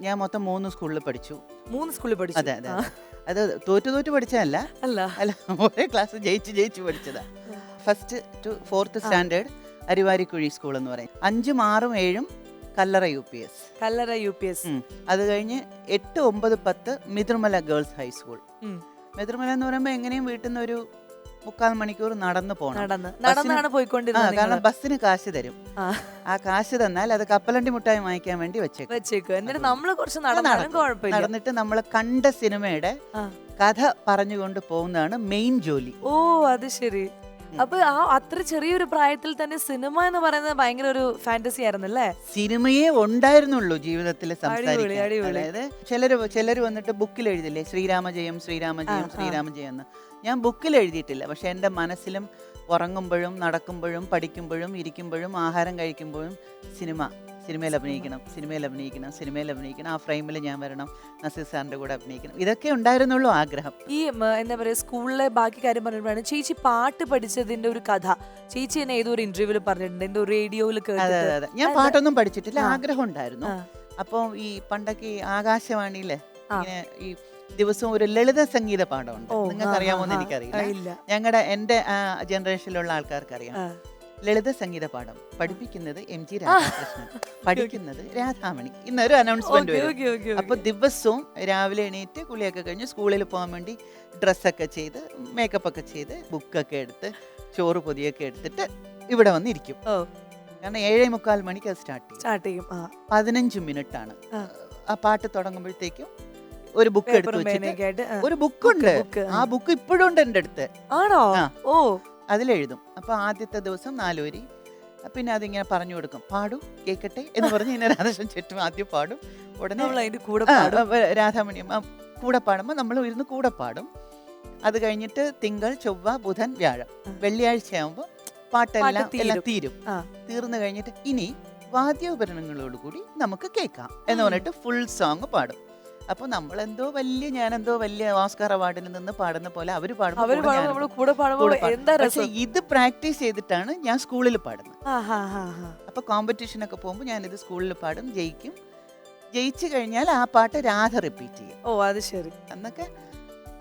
ഞാൻ മൊത്തം മൂന്ന് സ്കൂളിൽ പഠിച്ചു. മൂന്ന് സ്കൂളിൽ പഠിച്ചു? അതെ അതെ അത്. തോറ്റു തോറ്റു പഠിച്ചതല്ല. അല്ല. അല്ല ഒരേ ക്ലാസ് ജയിച്ച് ജയിച്ച് പഠിച്ചതാ. First to fourth standard Arivarikkuzhi school എന്ന് പറയും. അഞ്ചും ആറും ഏഴും Kallara U P S Kallara U P S അത് കഴിഞ്ഞ് എട്ട് ഒമ്പത് പത്ത് മിതിർമല ഗേൾസ് ഹൈസ്കൂൾ മിതിർമല എന്ന് പറയുമ്പോൾ എങ്ങനെയും വീട്ടിൽ നിന്ന് ഒരു മുക്കാൽ മണിക്കൂർ നടന്നു പോകണം നടന്നാണ് പോയിക്കൊണ്ടിരുന്നത് കാരണം ബസ്സിന് കാശ് തരും. ആ, കാശ് തന്നാൽ അത് കപ്പലണ്ടി മുട്ടായി വാങ്ങിക്കാൻ വേണ്ടി വെച്ചേക്കും. വെച്ചേക്കും. എന്നിട്ട് നമ്മൾ കുറച്ച് നടന്നാലും. നടന്നിട്ട് നമ്മൾ കണ്ട സിനിമയുടെ. കഥ പറഞ്ഞുകൊണ്ട് പോകുന്നതാണ് മെയിൻ ജോലി. ഓ അത് ശരി. അപ്പൊ ആ അത്ര ചെറിയൊരു പ്രായത്തിൽ തന്നെ സിനിമ എന്ന് പറയുന്നത് ഭയങ്കര ഒരു ഫാന്റസി ആയിരുന്നു അല്ലേ സിനിമയെ ഉണ്ടായിരുന്നുള്ളൂ ജീവിതത്തിലെ സംസാരിക്കാൻ. അതായത് ചിലര് ചിലര് വന്നിട്ട് ബുക്കിൽ എഴുതില്ലേ ശ്രീരാമജയം ശ്രീരാമജയം. ശ്രീരാമജയം എന്ന്. ഞാൻ ബുക്കിൽ എഴുതിയിട്ടില്ല പക്ഷെ എന്റെ മനസ്സിലും ഉറങ്ങുമ്പോഴും നടക്കുമ്പോഴും പഠിക്കുമ്പോഴും ഇരിക്കുമ്പോഴും ആഹാരം കഴിക്കുമ്പോഴും സിനിമ. സിനിമയിൽ അഭിനയിക്കണം സിനിമയിൽ അഭിനയിക്കണം സിനിമയിൽ അഭിനയിക്കണം ആ ഫ്രെയിമിൽ ഞാൻ വരണം നസീർ സാറിന്റെ കൂടെ അഭിനയിക്കണം ഇതൊക്കെ ഉണ്ടായിരുന്നുള്ളൂ ആഗ്രഹം ഈ എന്താ പറയുക സ്കൂളിലെ ബാക്കി കാര്യം പറഞ്ഞപ്പോഴാണ് ചേച്ചി പാട്ട് പഠിച്ചതിന്റെ ഒരു കഥ ചേച്ചി എന്നെ ഏതോ ഒരു ഇന്റർവ്യൂവിൽ പറഞ്ഞിട്ടുണ്ട് എന്തോ റേഡിയോയിൽ അതെ അതെ അതെ ഞാൻ പാട്ടൊന്നും പഠിച്ചിട്ടില്ല ആ. ആഗ്രഹം ഉണ്ടായിരുന്നു ആ. അപ്പോൾ ഈ പണ്ടൊക്കെ ഈ ആകാശവാണിയിലെ ആ. ഇങ്ങനെ ഈ ദിവസവും ഒരു ലളിത സംഗീത പാഠമുണ്ട് നിങ്ങൾക്ക് അറിയാമോ ആ. എനിക്കറിയില്ല ഞങ്ങളുടെ എന്റെ ജനറേഷനിലുള്ള ആൾക്കാർക്ക് അറിയാം ആ. ലളിത സംഗീത പാഠം. പഠിപ്പിക്കുന്നത് എം ജി രാധാകൃഷ്ണൻ. പഠിക്കുന്നത് രാധാമണി. ഇന്നൊരു അനൗൺസ്മെന്റ് വരും. അപ്പൊ ദിവസവും രാവിലെ എണീറ്റ് കുളിയൊക്കെ കഴിഞ്ഞ് സ്കൂളിൽ പോകാൻ വേണ്ടി ഡ്രസ്സൊക്കെ ചെയ്ത് മേക്കപ്പ് ഒക്കെ ചെയ്ത് ബുക്കൊക്കെ എടുത്ത് ചോറ് പൊതിയൊക്കെ എടുത്തിട്ട് ഇവിടെ വന്നിരിക്കും. കാരണം ഏഴേ മുക്കാൽ മണിക്ക് അത് സ്റ്റാർട്ട് ചെയ്യും. സ്റ്റാർട്ട് ചെയ്യും. പതിനഞ്ച് മിനിറ്റ് ആണ് ആ. പാട്ട് തുടങ്ങുമ്പോഴത്തേക്കും ഒരു ബുക്ക് എടുത്ത് വെച്ചിട്ട്. ഒരു ബുക്ക് ഉണ്ട്. ആ. ബുക്ക് ഇപ്പോഴും ഉണ്ട് എന്റെ അടുത്ത്. ആണോ? ഓ. അതിലെഴുതും. അപ്പോൾ ആദ്യത്തെ ദിവസം നാലുവരി പിന്നെ അതിങ്ങനെ പറഞ്ഞു കൊടുക്കും. പാടും കേൾക്കട്ടെ എന്ന് പറഞ്ഞ് ഇങ്ങനെ രാധാകൃഷ്ണൻ ചുറ്റും ആദ്യം പാടും. ഉടനെ അതിന്റെ കൂടെ രാധാമണി കൂടെ പാടുമ്പോൾ നമ്മൾ ഇരുന്ന് കൂടെ പാടും. അത് കഴിഞ്ഞിട്ട് തിങ്കൾ ചൊവ്വ ബുധൻ വ്യാഴം. വെള്ളിയാഴ്ചയാകുമ്പോൾ പാട്ടെല്ലാം എല്ലാം തീരും. തീർന്നു കഴിഞ്ഞിട്ട് ഇനി വാദ്യോപകരണങ്ങളോട് കൂടി നമുക്ക് കേൾക്കാം എന്ന് പറഞ്ഞിട്ട് ഫുൾ സോങ് പാടും. അപ്പൊ നമ്മളെന്തോ വലിയ ഞാനെന്തോ വലിയ ഓസ്കാർ അവാർഡിൽ നിന്ന് പാടുന്ന പോലെ അവർ പാടുമ്പോൾ കൂടെ. എന്താ രസം? ഇത് പ്രാക്ടീസ് ചെയ്തിട്ടാണ് ഞാൻ സ്കൂളിൽ പാടുന്നത്. ആ, ഹാ, ഹാ, ഹാ. അപ്പൊ കോമ്പറ്റീഷൻ ഒക്കെ പോകുമ്പോൾ ഞാനിത് സ്കൂളിൽ പാടും ജയിക്കും. ജയിച്ചു കഴിഞ്ഞാൽ ആ പാട്ട് രാധ റിപ്പീറ്റ് ചെയ്യും. ഓ അത് ശരി. അന്നൊക്കെ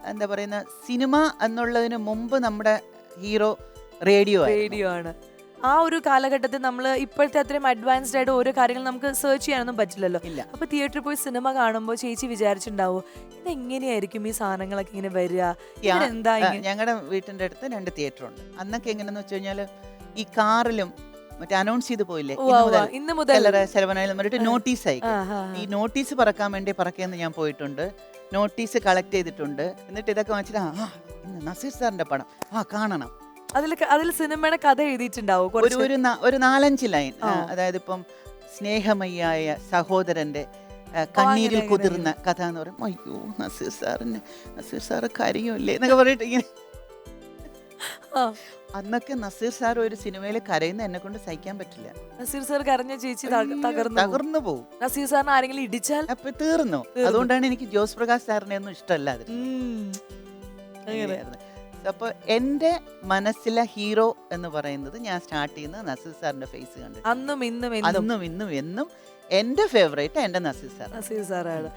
എന്താ പറയുന്ന സിനിമ എന്നുള്ളതിന് മുമ്പ് നമ്മുടെ ഹീറോ റേഡിയോ റേഡിയോ ആണ്. ആ ഒരു കാലഘട്ടത്തിൽ നമ്മൾ ഇപ്പോഴത്തെ അത്രയും അഡ്വാൻസ്ഡ് ആയിട്ട് ഓരോ കാര്യങ്ങൾ നമുക്ക് സെർച്ച് ചെയ്യാനൊന്നും പറ്റില്ലല്ലോ. ഇല്ല. അപ്പൊ തിയേറ്ററിൽ പോയി സിനിമ കാണുമ്പോൾ ചേച്ചി വിചാരിച്ചിട്ടുണ്ടാവോ ഇതെങ്ങനെയായിരിക്കും ഈ സാധനങ്ങളൊക്കെ ഇങ്ങനെ വരിക? എന്താ ഞങ്ങളുടെ വീട്ടിന്റെ അടുത്ത് രണ്ട് തിയേറ്റർ ഉണ്ട്. അന്നൊക്കെ എങ്ങനെയെന്ന് വെച്ച് കഴിഞ്ഞാൽ ഈ കാറിലും മറ്റേ അനൗൺസ് ചെയ്ത് പോയില്ലേ? ഇന്ന് മുതൽ. പറഞ്ഞിട്ട് നോട്ടീസ് ആയി ഈ നോട്ടീസ് പറക്കാൻ വേണ്ടി പറക്കേന്ന് ഞാൻ പോയിട്ടുണ്ട്. നോട്ടീസ് കളക്ട് ചെയ്തിട്ടുണ്ട്. എന്നിട്ട് ഇതൊക്കെ വെച്ചിട്ട് ആ നസീർ സാറിന്റെ പടം. ആ കാണണം. അതിൽ അതിൽ സിനിമയുടെ കഥ എഴുതിയിട്ടുണ്ടാവും ഒരു കുറച്ച്. ഒരു ന- ഒരു നാലഞ്ച് ലൈൻ. ആ. അതായത് ഇപ്പം സ്നേഹമയ്യായ സഹോദരന്റെ ആ, കണ്ണീരിൽ അങ്ങനെ, കുതിർന്ന കഥ എന്ന് പറയും അയ്യോ നസീർ സാറിന് നസീർ സാറ് കരയുമല്ലേ? എന്നൊക്കെ പറഞ്ഞിട്ട് ഇങ്ങനെ. ആ. അന്നൊക്കെ നസീർ സാർ ഒരു സിനിമയിൽ കരയുന്ന എന്നെ കൊണ്ട് സഹിക്കാൻ പറ്റില്ല. നസീർ സാർ കരഞ്ഞ ചേച്ചി തക- തകർന്നു പോകും. തകർന്നു പോകും നസീർ സാറിന് ആരെങ്കിലും ഇടിച്ചാൽ? അപ്പൊ തീർന്നു. അതുകൊണ്ടാണ് എനിക്ക് ജോസ് പ്രകാശ് സാറിനെ ഒന്നും ഇഷ്ടമല്ല അതിൽ ഉം. അങ്ങനെ. അപ്പൊ എന്റെ മനസ്സിലെ ഹീറോ എന്ന് പറയുന്നത് ഞാൻ സ്റ്റാർട്ട് ചെയ്യുന്നത് നസീർ സാറിന്റെ ഫേസ് കണ്ടു അന്നും ഇന്നും എന്നും. അന്നും ഇന്നും എന്നും എന്റെ ഫേവറേറ്റ് എന്റെ നസീർ സാർ നസീർ സാറാണ്.